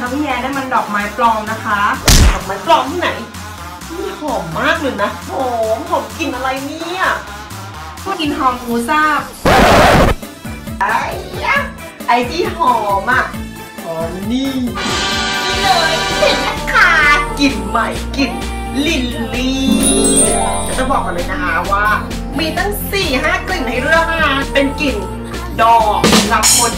คะพี่แย้ได้มันดอกไม้ปลอมนะคะ ดอกไม้ปลอมที่ไหนนี่หอมมากเลยนะหอมหอมกลิ่นอะไรเนี่ยพวกกินหอมหมูซาบไอ้ยะไอ้ที่หอมอะหอมนี่นี่เลยเห็นนะคะกลิ่นใหม่กลิ่นลินลี่จะต้องบอกกันเลยนะคะว่า มีตั้ง4ี่ห้ากลิ่นให้เลือกนะคะเป็นกลิ่นดอกสำหรับคน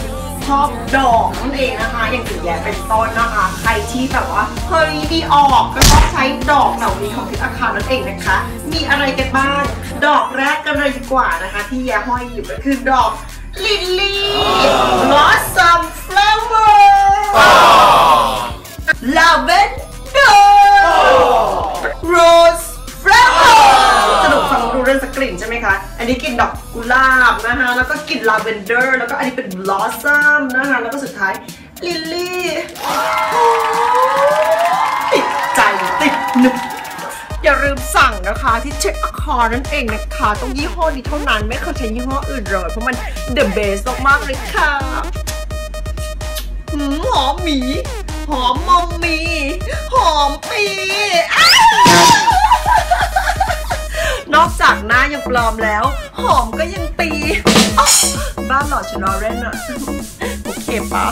ชอบดอกนั่นเองนะคะ อย่างสีแยเป็นต้นนะคะ ใครที่แบบว่าเฮ้ยดีออกก็ต้องใช้ดอกเหล่านี้ของทิศอาคารนั่นเองนะคะ มีอะไรกันบ้าง ดอกแรกกันเลยดีกว่านะคะ ที่แยห้อยอยู่ก็คือดอกลิลลี่ ลิ่นใช่ไหมคะ อันนี้กลิ่นดอกกุหลาบนะคะแล้วก็กลิ่น lavender แล้วก็อันนี้เป็น blossom นะคะแล้วก็สุดท้ายลิลลี่ติดใจติดหนึบอย่าลืมสั่งนะคะที่เช็คอคอร์นั่นเองนะคะ ต้องยี่ห้อนี้เท่านั้นไม่เคยใช้ยี่ห้ออื่นเลย เพราะมัน the best มากๆเลยค่ะหอมหมี หอมมอมมี หอมปี อกจากหน้ายังปลอมแล้ว หอมก็ยังตีบ้านหล่อชนอเรนอะโอเคปะ